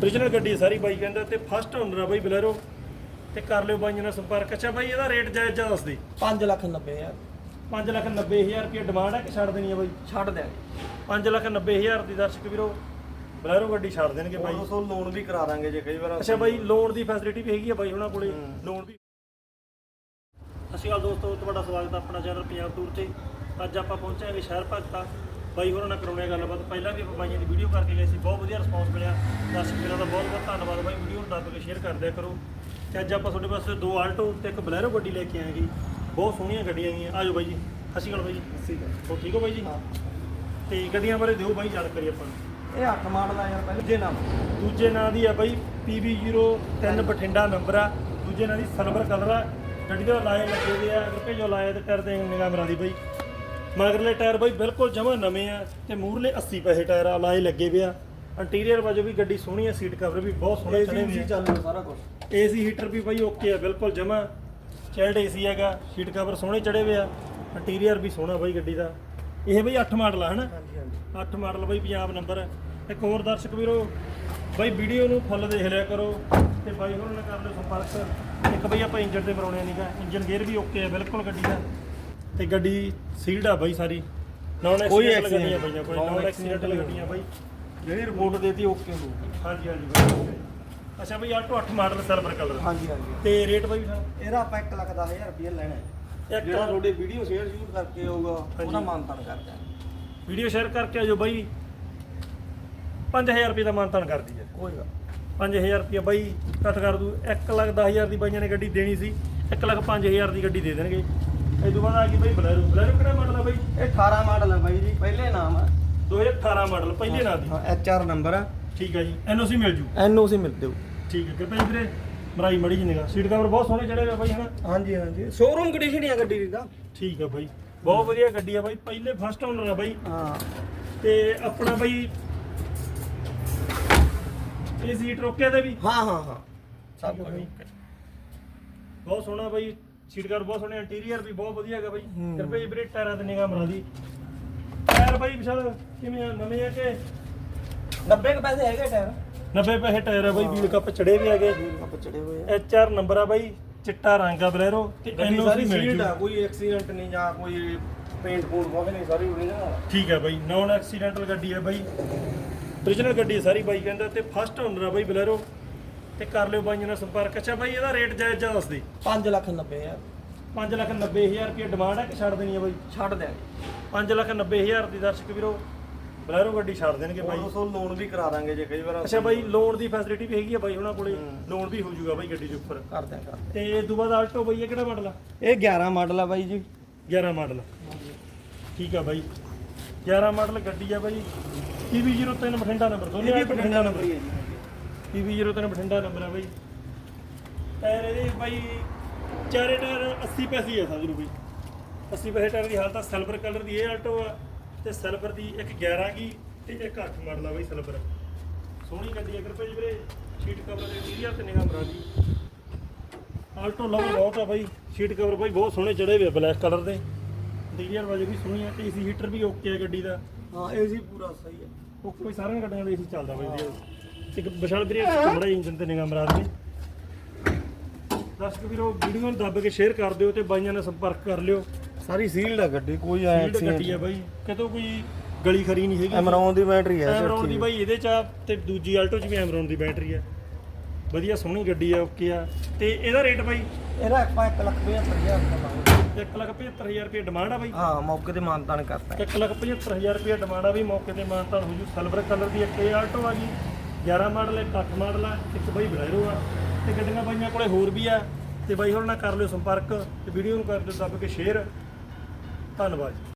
origignal ਗੱਡੀ ਹੈ ਸਾਰੀ ਬਾਈ ਕਹਿੰਦਾ ਤੇ ਫਸਟ ਓਨਰ ਆ ਬਾਈ ਬਲੈਰੋ ਤੇ ਕਰ ਲਿਓ ਬਾਈਆਂ ਨਾਲ ਸੰਪਰਕ। ਅੱਛਾ ਬਾਈ ਇਹਦਾ ਰੇਟ ਜਾਇਜ਼ ਜਾ ਦੱਸ ਦੇ। 5 ਲੱਖ 90 ਹਜ਼ਾਰ। 5 ਲੱਖ 90 ਹਜ਼ਾਰ ਰੁਪਏ ਡਿਮਾਂਡ ਹੈ ਕਿ ਛੱਡ ਦੇਣੀ ਹੈ ਬਾਈ? ਛੱਡ ਦਿਆਂਗੇ। 5 ਲੱਖ 90 ਹਜ਼ਾਰ ਦੀ ਦਰਸ਼ਕ ਵੀਰੋ ਬਲੈਰੋ ਗੱਡੀ ਛੱਡ ਦੇਣਗੇ ਬਾਈ। ਉਹ ਲੋਨ ਵੀ ਕਰਾ ਦਾਂਗੇ ਜੇ ਕਈ ਵਾਰ ਅੱਛਾ ਬਾਈ ਲੋਨ ਦੀ ਫੈਸਿਲਿਟੀ ਵੀ ਹੈਗੀ ਆ ਬਾਈ ਉਹਨਾਂ ਕੋਲੇ। ਲੋਨ ਵੀ ਸਤਿ ਸ਼੍ਰੀ ਅਕਾਲ ਦੋਸਤੋ ਤੁਹਾਡਾ ਸਵਾਗਤ ਹੈ ਆਪਣਾ ਚੈਨਲ ਪੰਜਾਬ ਟੂਰ ਤੇ ਅੱਜ ਆਪਾਂ ਪਹੁੰਚੇ ਹਾਂ ਸ਼ਹਿਰ ਭਗਤਾ। ਬਾਈ ਹੋਰਾਂ ਨਾਲ ਕਰਾਉਣੇ ਗੱਲਬਾਤ। ਪਹਿਲਾਂ ਵੀ ਆਪਾਂ ਬਾਈਆਂ ਦੀ ਵੀਡੀਓ ਕਰਕੇ ਗਏ ਸੀ ਬਹੁਤ ਵਧੀਆ ਰਿਸਪੌਂਸ ਮਿਲਿਆ। ਦਰਸ਼ਕ ਵੀਰਾਂ ਦਾ ਬਹੁਤ ਬਹੁਤ ਧੰਨਵਾਦ ਬਾਈ। ਵੀਡੀਓ ਨੂੰ ਦੱਬ ਕੇ ਸ਼ੇਅਰ ਕਰ ਦਿਆ ਕਰੋ। ਤੇ ਅੱਜ ਆਪਾਂ ਤੁਹਾਡੇ ਵਾਸਤੇ ਦੋ ਆਲਟੋ ਤੇ ਇੱਕ ਬਲੈਰੋ ਗੱਡੀ ਲੈ ਕੇ ਆਏ ਜੀ ਬਹੁਤ ਸੋਹਣੀਆਂ ਗੱਡੀਆਂ ਗਈਆਂ ਆਜੋ ਬਾਈ ਜੀ। ਸ਼੍ਰੀ ਅਕਾਲ ਬਾਈ ਜੀ। ਠੀਕ ਹੈ ਹੋ ਠੀਕ ਹੋ ਬਾਈ ਜੀ? ਹਾਂ। ਤੇ ਗੱਡੀਆਂ ਬਾਰੇ ਦਿਓ ਬਾਈ ਜਾਣਕਾਰੀ ਆਪਾਂ ਨੂੰ। ਇਹ 8 ਮਾਡਲ ਆ ਯਾਰ ਪਹਿਲੇ ਜੇ ਨਾਮ। ਦੂਜੇ ਨਾਂ ਦੀ ਆ ਬਾਈ PB03 ਬਠਿੰਡਾ ਨੰਬਰ ਆ। ਦੂਜੇ ਨਾਂ ਦੀ ਸਿਲਵਰ ਕਲਰ ਆ। ਗੱਡੀ ਦੇ ਲਾਏ ਲੱਗੇ ਹੋਏ ਆ ਅਗਰ ਭੇਜੋ ਲਾਏ ਤੇ ਟਾਇਰ ਦੇ ਨਿਗਾਹ ਮਰਾ ਦੀ ਬਾਈ। ਮਗਰਲੇ ਟਾਇਰ ਬਾਈ ਬਿਲਕੁਲ ਜਮਾ ਨਵੇਂ ਆ ਤੇ ਮੂਰਲੇ 80 ਪੈਸੇ ਟਾਇਰ ਆ ਲਾਏ ਲੱਗੇ ਹੋਏ ਆ। ਇੰਟੀਰੀਅਰ ਵਜੋਂ ਵੀ ਗੱਡੀ ਸੋਹਣੀ ਆ ਸੀਟ ਕਵਰ ਵੀ ਬਹੁਤ ਸੋਹਣੇ ਚੜੇ ਹੋਏ ਆ। ਚੱਲ ਰਿਹਾ ਸਾਰਾ ਕੁਝ ਏਸੀ ਹੀਟਰ ਵੀ ਬਾਈ ਓਕੇ ਆ ਬਿਲਕੁਲ ਜਮਾ। ਚੈਲਡ ਏਸੀ ਹੈਗਾ ਸੀਟ ਕਵਰ ਸੋਹਣੇ ਚੜੇ ਹੋਏ ਆ। ਇੰਟੀਰੀਅਰ ਵੀ ਸੋਹਣਾ ਬਾਈ ਗੱਡੀ ਦਾ। ਇਹ ਬਾਈ 8 ਮਾਡਲ ਆ ਹਨਾ? ਹਾਂਜੀ ਹਾਂਜੀ। 8 ਮਾਡਲ ਬਈ ਪੰਜਾਬ ਨੰਬਰ ਹੈ ਇੱਕ ਹੋਰ ਦਰਸ਼ਕ ਵੀਰੋ ਬਾਈ ਵੀਡੀਓ ਨੂੰ ਫੁੱਲ ਦੇਖ ਲਿਆ ਕਰੋ ਤੇ ਬਾਈ ਹੋਰ ਨਾਲ ਕਰ ਲਿਓ ਸੰਪਰਕ। ਇੱਕ ਬਈ ਆਪਾਂ ਇੰਜਨ ਤੇ ਮਰਾਉਣੇ ਨਹੀਂਗਾ ਇੰਜਨ ਗੇਅਰ ਵੀ ਓਕੇ ਹੈ ਬਿਲਕੁਲ ਗੱਡੀ ਦਾ। ਤੇ ਗੱਡੀ ਸੀਲਡ ਆ ਬਾਈ ਸਾਰੀ। ਨੌਨ ਕੋਈ ਐਕਸੀਡੈਂਟ accident ਗੱਡੀਆਂ ਬਈਆਂ ਕੋਈ ਨੌਨ ਐਕਸੀਡੈਂਟ ਗੱਡੀਆਂ ਬਾਈ। ਜਿਹੜੀ ਰਿਪੋਰਟ ਦੇਤੀ ਓਕੇ ਹੋ ਹਾਂਜੀ ਹਾਂਜੀ ਬਾਈ ਅੱਛਾ ਬਈ ਆਲਟੋ 8 ਮਾਡਲ ਸਿਲਵਰ ਕਲਰ ਹਾਂਜੀ ਹਾਂਜੀ। ਤੇ ਰੇਟ ਬਾਈ ਇਹਦਾ ਆਪਾਂ 1 ਲੱਖ 10000 ਰੁਪਏ ਲੈਣਾ ਹੈ। ਇੱਕ ਜਿਹੜਾ ਤੁਹਾਡੇ ਵੀਡੀਓ ਸ਼ੇਅਰ ਸ਼ੂਟ ਕਰਕੇ ਹੋਊਗਾ ਹਾਂਜੀ। ਉਹਦਾ ਮਾਨਤਾਨ ਕਰ ਦਿਆਂਗੇ ਵੀਡੀਓ ਸ਼ੇਅਰ ਕਰਕੇ ਆਜੋ ਬਾਈ। 5000 ਰੁਪਏ ਦਾ ਮਾਨਤਾਨ ਕਰ ਦਈਏ ਕੋਈ ਗੱਲ 5000 ਰੁਪਏ ਬਾਈ ਘੱਟ ਕਰ ਦੂ। 1 ਲੱਖ 10000 ਦੀ ਬਾਈਆਂ ਨੇ ਗੱਡੀ ਦੇਣੀ ਸੀ। 1 ਲੱਖ 5000 ਦੀ ਗੱਡੀ ਦੇ ਦੇਣਗੇ। ਇਹ ਤੋਂ ਬਾਅਦ ਆ ਗਈ ਬਾਈ ਬਲੈਰੋ। ਬਲੈਰੋ ਕਿਹੜਾ ਮਾਡਲ ਆ ਬਾਈ? ਇਹ 18 ਮਾਡਲ ਹੈ ਬਾਈ ਜੀ ਪਹਿਲੇ ਨਾਮ ਹੈ 2018 ਮਾਡਲ ਪਹਿਲੇ ਨਾਂ ਦੀ। ਹਾਂ ਐਚਆਰ ਨੰਬਰ ਹੈ ਠੀਕ ਆ ਜੀ ਐਨਓਸੀ ਮਿਲ ਜੂ। ਐਨਓਸੀ ਮਿਲ ਦਿਓ ਠੀਕ ਹੈ ਕਿਰਪਾ ਜੀ ਵੀਰੇ ਮਰਾਈ ਮੜੀ ਜੀ ਨਿਗਾ ਸੀਟ ਕਵਰ ਬਹੁਤ ਸੋਹਣੇ ਚੜੇ ਹੋਏ ਬਾਈ ਹਨਾ? ਹਾਂਜੀ ਹਾਂਜੀ। ਸ਼ੋਰੂਮ ਕੰਡੀਸ਼ਨ ਹੀ ਆ ਗੱਡੀ ਦੀ ਤਾਂ। ਠੀਕ ਆ ਬਾਈ ਬਹੁਤ ਵਧੀਆ ਗੱਡੀ ਆ ਬਾਈ। ਪਹਿਲੇ ਫਸਟ ਓਨਰ ਆ ਬਾਈ। ਹਾਂ। ਤੇ ਆਪਣਾ ਬਾਈ ਇਹ ਸੀਟ ਰੋਕਿਆ ਤੇ ਵੀ? ਹਾਂ ਹਾਂ ਹਾਂ। ਸਭ ਆ ਕੁਝ। ਬਹੁਤ ਸੋਹਣਾ ਬਾਈ ਸੀਟ ਕਵਰ ਬਹੁਤ ਸੋਹਣੇ ਇੰਟੀਰੀਅਰ ਵੀ ਬਹੁਤ ਵਧੀਆ ਹੈਗਾ ਬਾਈ। ਕਿਰਪਾ ਜੀ ਵੀਰੇ ਟਾਇਰਾਂ ਤੇ ਨਿਗਾਹ ਮਰਾ ਦੀ। ਟਾਇਰ ਬਾਈ ਵਿਸ਼ਾਲ ਕਿਵੇਂ ਆ ਨਵੇਂ ਆ ਕਿ? 90 ਕੁ ਪੈਸੇ ਹੈਗੇ ਟਾਇਰ। 90 ਪੈਸੇ ਟਾਇਰ ਆ ਬਾਈ ਵੀਲ ਕੱਪ ਚੜੇ ਵੀ ਹੈਗੇ। ਆਪਾਂ ਚੜੇ ਹੋਏ ਆ। ਐਚ ਆਰ ਨੰਬਰ ਆ ਬਾਈ ਚਿੱਟਾ ਰੰਗ ਆ ਬਲੈਰੋ ਤੇ ਗੱਡੀ ਐਨਓਸੀ ਸਾਰੀ ਮਿਲ ਸੀਲਡ ਜੂ। ਆ ਕੋਈ ਐਕਸੀਡੈਂਟ ਨਹੀਂ ਜਾਂ ਕੋਈ ਪੇਂਟ ਪੂੰਟ ਬਹੁਤ ਨਹੀਂ ਸਾਰੀ ਓਰੀਜਨਲ ਠੀਕ ਹੈ ਬਾਈ ਨਾਨ ਐਕਸੀਡੈਂਟਲ ਗੱਡੀ ਹੈ ਬਾਈ। Origignal ਗੱਡੀ ਹੈ ਸਾਰੀ ਬਾਈ ਕਹਿੰਦਾ ਤੇ ਫਸਟ ਓਨਰ ਆ ਬਾਈ ਬਲੈਰੋ। ਤੇ ਕਰ ਲਿਓ ਬਾਈਆਂ ਨਾਲ ਸੰਪਰਕ। ਅੱਛਾ ਬਾਈ ਇਹਦਾ ਰੇਟ ਜਾਇਜ਼ ਜਾ ਦੱਸ ਦੇ 5 ਲੱਖ 90 ਹਜ਼ਾਰ। 5 ਲੱਖ 90 ਹਜ਼ਾਰ ਰੁਪਏ ਡਿਮਾਂਡ ਹੈ ਕਿ ਛੱਡ ਦੇਣੀ ਹੈ ਬਾਈ? ਛੱਡ ਦਿਆਂਗੇ। 5 ਲੱਖ 90 ਹਜ਼ਾਰ ਦੀ ਦਰਸ਼ਕ ਵੀਰੋ ਬਲੈਰੋ ਗੱਡੀ ਛੱਡ ਦੇਣਗੇ ਬਾਈ। ਉਹ ਸੋ ਲੋਨ ਵੀ ਕਰਾ ਦਾਂਗੇ ਜੇ ਕਈ ਵਾਰ ਅੱਛਾ ਬਾਈ ਲੋਨ ਦੀ ਫੈਸਿਲਿਟੀ ਵੀ ਹੈਗੀ ਆ ਬਾਈ ਉਹਨਾਂ ਕੋਲੇ? ਲੋਨ ਵੀ ਹੋ ਜਾਊਗਾ ਬਾਈ ਗੱਡੀ ਦੇ ਉੱਪਰ। ਕਰ ਦਿਆਂ ਕਰ। ਤੇ ਇਸ ਤੋਂ ਬਾਅਦ ਆਲਟੋ ਬਾਈ ਇਹ ਕਿਹੜਾ ਮਾਡਲ ਆ? ਇਹ 11 ਮਾਡਲ ਆ ਬਾਈ ਜੀ। 11 ਮਾਡਲ ਠੀਕ ਆ ਬਾਈ। 11 ਮਾਡਲ ਗੱਡੀ ਆ ਬਾਈ। PB03 ਬਠਿੰਡਾ ਨੰਬਰ ਦੋਨੇ ਇਹ ਬਠਿੰਡਾ ਨੰਬਰ ਹੀ ਹੈ ਜੀ। PB03 ਬਠਿੰਡਾ ਨੰਬਰ ਆ ਬਾਈ। ਟਾਇਰ ਇਹਦੇ ਬਾਈ ਚਾਰੇ ਟਾਇਰ 80 ਪੈਸੇ ਆ ਸਮਝ ਲਓ ਬਾਈ। 80 ਪੈਸੇ ਟਾਇਰ ਦੀ ਹਾਲਤ ਆ ਸਿਲਵਰ ਕਲਰ ਦੀ ਇਹ ਆਲਟੋ ਆ ਤੇ ਸਿਲਵਰ ਦੀ ਇੱਕ 11 ਗੀ ਤੇ ਇੱਕ 8 ਮਾਡਲ ਆ ਬਾਈ ਸਿਲਵਰ ਸੋਹਣੀ ਗੱਡੀ ਆ ਕਿਰਪਾ ਜੀ ਵੀਰੇ ਸ਼ੀਟ ਕਵਰ ਦੇ ਇੰਟੀਰੀਅਰ ਤੇ ਨਿਗਾਹ ਮਰਾ ਦੀ। ਆਲਟੋ ਲਵ ਬਹੁਤ ਆ ਬਾਈ ਸ਼ੀਟ ਕਵਰ ਬਾਈ ਬਹੁਤ ਸੋਹਣੇ ਚੜੇ ਹੋਏ ਆ ਬਲੈਕ ਕਲਰ ਦੇ। ਇੰਟੀਰੀਅਰ ਵਾਜੇ ਵੀ ਸੋਹਣੀ ਆ ਤੇ ਏਸੀ ਹੀਟਰ ਵੀ ਓਕੇ ਆ ਗੱਡੀ ਦਾ। ਹਾਂ ਇਹ ਸੀ ਪੂਰਾ ਸਹੀ ਹੈ ਉਹ ਕੋਈ ਸਾਰੀਆਂ ਗੱਡੀਆਂ ਦਾ ਏਸੀ ਚੱਲਦਾ ਬਾਈ ਵਧੀਆ ਇੱਕ ਵਿਸ਼ਾਲ ਵੀਰੇ ਕਮਰਾ ਇੰਜਨ ਤੇ ਨਿਗਾਹ ਮਰਾ ਦੇ ਦਰਸ਼ਕ ਵੀਰੋ ਵੀਡੀਓ ਨੂੰ ਦੱਬ ਕੇ ਸ਼ੇਅਰ ਕਰ ਦਿਓ ਤੇ ਬਾਈਆਂ ਨਾਲ ਸੰਪਰਕ ਕਰ ਲਿਓ। ਸਾਰੀ ਸੀਲਡ ਆ ਗੱਡੀ ਕੋਈ ਫੀਲਡ ਗੱਡੀ ਆ ਬਾਈ। ਕਿਤੋਂ ਕੋਈ ਗਲੀ ਖਰੀ ਨਹੀਂ ਹੈਗੀ। ਐਮਰੌਨ ਦੀ ਬੈਟਰੀ ਹੈ ਐਮਰੌਨ ਦੀ ਬਾਈ ਇਹਦੇ ਚ ਤੇ ਦੂਜੀ ਆਲਟੋ ਚ ਵੀ ਐਮਰੌਨ ਦੀ ਬੈਟਰੀ ਆ। ਵਧੀਆ ਸੋਹਣੀ ਗੱਡੀ ਆ ਓਕੇ ਆ। ਤੇ ਇਹਦਾ ਰੇਟ ਬਾਈ? ਇਹਦਾ ਆਪਾਂ 1 ਲੱਖ 75000 ਦਾ ਲਾਂਗੇ 175000 ਰੁਪਏ ਡਿਮਾਂਡ ਆ ਬਾਈ। ਹਾਂ ਮੌਕੇ ਤੇ ਮਾਨਤਾਨ ਕਰਤਾ। 175000 ਰੁਪਏ ਡਿਮਾਂਡ ਆ ਵੀ ਮੌਕੇ ਤੇ ਮਾਨਤਾਨ ਹੋ ਜੂ। ਸਿਲਵਰ ਕਲਰ ਦੀ ਇੱਕ ਆਲਟੋ ਆ ਗਈ 11 ਮਾਡਲ, ਇੱਕ 8 ਮਾਡਲ ਆ, ਇੱਕ ਬਾਈ ਬਲੈਰੋ ਆ, ਤੇ ਗੱਡੀਆਂ ਬਾਈਆਂ ਕੋਲੇ ਹੋਰ ਵੀ ਆ, ਤੇ ਬਾਈ ਹੋਰ ਨਾਲ ਕਰ ਲਿਓ ਸੰਪਰਕ, ਤੇ ਵੀਡੀਓ ਨੂੰ ਕਰ ਦਿਓ ਦੱਬ ਕੇ ਸ਼ੇਅਰ ਧੰਨਵਾਦ।